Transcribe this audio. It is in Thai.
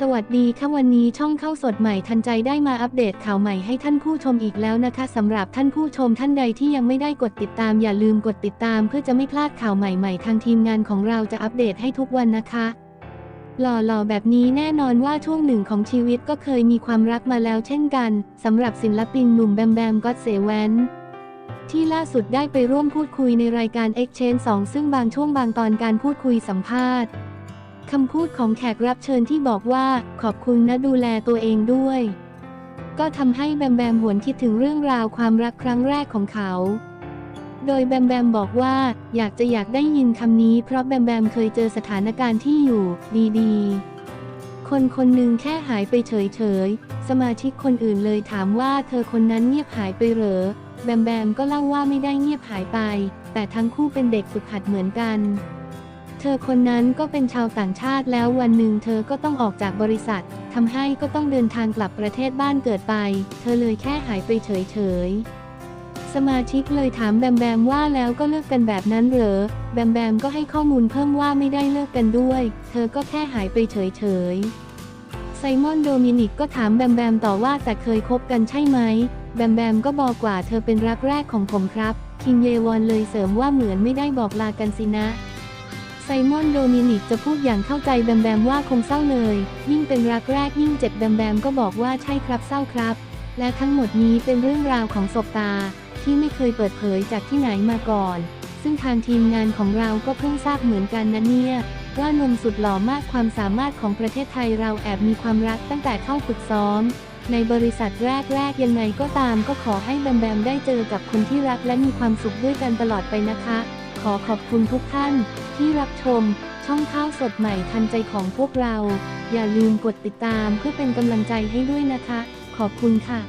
สวัสดีค่ะวันนี้ช่องเข้าสดใหม่ทันใจได้มาอัปเดตข่าวใหม่ให้ท่านผู้ชมอีกแล้วนะคะสำหรับท่านผู้ชมท่านใดที่ยังไม่ได้กดติดตามอย่าลืมกดติดตามเพื่อจะไม่พลาดข่าวใหม่ๆ ทางทีมงานของเราจะอัปเดตให้ทุกวันนะคะ หล่อๆแบบนี้แน่นอนว่าช่วงหนึ่งของชีวิตก็เคยมีความรักมาแล้วเช่นกันสำหรับศิลปินหนุ่มแบมแบมก็เซแวนที่ล่าสุดได้ไปร่วมพูดคุยในรายการ Exchange 2 ซึ่งบางช่วงบางตอนการพูดคุยสัมภาษณ์ คำพูดของแขกรับเชิญที่บอกว่าขอบคุณนะดูแลตัวเองด้วย ก็ทำให้แบมแบมหวนคิดถึงเรื่องราวความรักครั้งแรกของเขา โดยแบมแบมบอกว่าอยากจะอยากได้ยินคำนี้เพราะแบมแบมเคยเจอสถานการณ์ที่อยู่ดีๆ คนคนหนึ่งแค่หายไปเฉยๆ สมาชิกคนอื่นเลยถามว่าเธอคนนั้นเงียบหายไปเหรอ แบมแบมก็เล่าว่าไม่ได้เงียบหายไป แต่ทั้งคู่เป็นเด็กฝึกหัดเหมือนกัน เธอคนนั้นก็เป็นชาวต่างชาติแล้ววันหนึ่งเธอก็ต้องออกจากบริษัททำให้ก็ต้องเดินทางกลับประเทศบ้านเกิดไป เธอเลยแค่หายไปเฉยๆ สมาชิกเลยถามแบมแบมว่าแล้วก็เลิกกันแบบนั้นเหรอ แบมแบมก็ให้ข้อมูลเพิ่มว่าไม่ได้เลิกกันด้วย เธอก็แค่หายไปเฉยๆ ไซมอนโดมินิกก็ถามแบมแบมต่อว่าแต่เคยคบกันใช่ไหม แบมแบมก็บอกว่าเธอเป็นรักแรกของผมครับ คิมเยวอนเลยเสริมว่าเหมือนไม่ได้บอกลากันสินะ ไซมอนโดมินิกจะพูดอย่างเข้าใจแบมแบมว่าคงเศร้าเลย ยิ่งเป็นรักแรกยิ่งเจ็บแบมแบมก็บอกว่าใช่ครับเศร้าครับ และทั้งหมดนี้เป็นเรื่องราวของศบตา ที่ไม่เคยเปิดเผยจากที่ไหนมาก่อน ซึ่งทางทีมงานของเราก็เพิ่งทราบเหมือนกันนะเนี่ย ว่านมสุดหล่อมากความสามารถของประเทศไทยเราแอบมีความรักตั้งแต่เข้าฝึกซ้อม ในบริษัทแรกๆยังไงก็ตามก็ขอให้แบมแบมได้เจอกับคนที่รักและมีความสุขด้วยกันตลอดไปนะคะ ขอขอบคุณทุกท่านที่รับชม ช่องข้าวสดใหม่ทันใจของพวกเรา อย่าลืมกดติดตามเพื่อเป็นกำลังใจให้ด้วยนะคะ ขอบคุณค่ะ